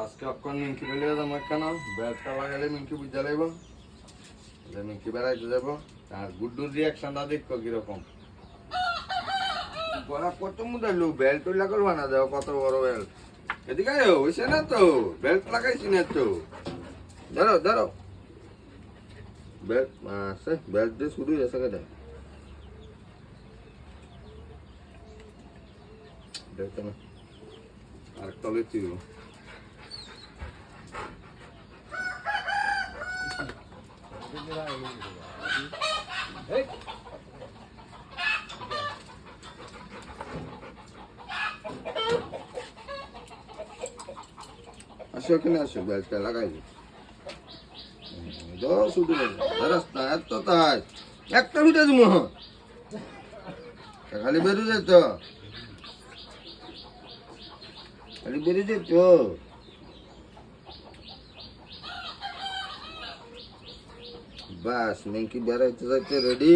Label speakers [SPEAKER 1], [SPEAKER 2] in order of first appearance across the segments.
[SPEAKER 1] আজকে অক্ষণ মিঙ্কি বেলে যাব কেন ব্যাটটা লাগালে মিঙ্কি বুঝা লাগবো। মিঙ্কি বেড়াইতে যাব। আর গুড্ডুর রিয়াকশনটা দেখো কীরকম বড়া কত মুদাইলো বেল্ট লাগাল বানা দাও কত বড় বেল্ট এদিকে হইছে না তো বেল্ট লাগাইছি না তো ধরো ধরো বেল্ট আছে, বেল্ট দিয়ে শুরু হয়েছে কেটে দেখতে না? আরেকটা লেছি আসো এখানে আসো বেলটা লাগাই দিই দশ উঠে রাস্তা এত তাই একটা উঠে দিব খালি বেরো যেত খালি বেরো যেত বাস মেঙ্কি বেড়াইতে যাইতে রেডি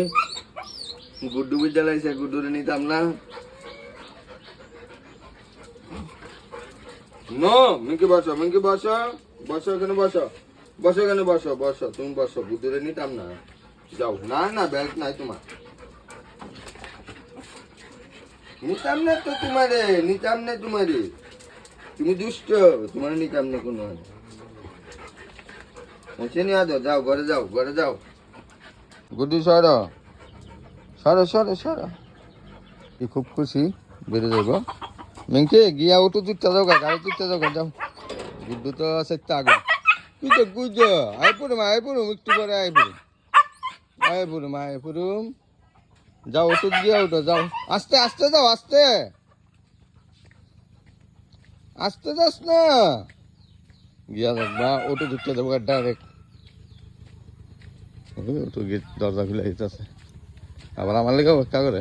[SPEAKER 1] গুড্ডু বিদ্যালয় গুড্ডুরে নিতাম না। নো মিঙ্কি বসো মিঙ্কি বসো? বসো এখানে, বসো। বসো এখানে, বসো বসো। তুমি বসো বুদ্ধুরে নিতাম না। যাও, না না ব্যাগ নাই তোমার। নিতাম না তো তোমারে, নিতাম না তোমারে। তুমি দুষ্ট, তোমার নিতাম না কোনো। যাও ঘরে যাও ঘরে যাও। গুড্ডু সরো। সরো সরো সরো। কি খুব খুশি। বেরো যাব। মেঙ্কে, গিয়া অটো তুলতে যাও গাড়ি তুলতে যাও যাও। গুড্ডু তো সেটা আগে তুই তো গুজ? আই পড়ুম আই পড়ুম একটু পরে আই পড়ুম আই পড়ুম আই পড়ুম যাও অটো গিয়া উঠো যাও। আস্তে আস্তে যাও, আস্তে। আস্তে যাস না। গিয়া না অটো ঢুকতে যাব ডাইরেক্ট অটো গেট দরজা খুলে দিতেছে। আবার আমার লেগে অপেক্ষা করে।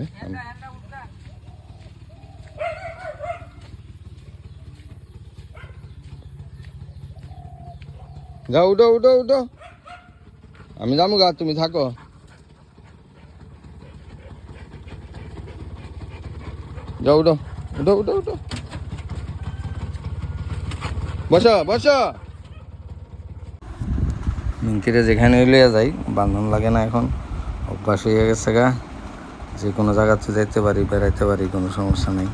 [SPEAKER 1] যাও, উঠো উঠো উঠো। আমি যাব গা, তুমি থাকো। যাও, উঠো উঠো উঠো উঠো। বসো বসো। মিঙ্কিরে যেখানে লিয়ে যাই, বান্ধন লাগে না এখন। অভ্যাস হয়ে গেছে গা। যে কোনো জায়গাতে যাইতে পারি, বেড়াইতে পারি, কোনো সমস্যা নেই।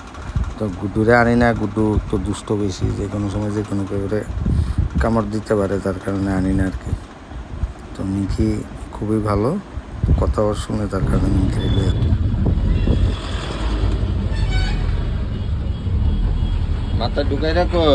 [SPEAKER 1] তো গুডুরে আনি না, গুডু তো দুষ্ট বেশি। যে কোনো সময় যে কোনো কেউ কামড় দিতে পারে, তার কারণে আনি না আর কি তো মিঙ্কি খুবই ভালো। কথাও শুনে তার কারণে মিঙ্কি রেলে মাথা ঢুকাই রাখো।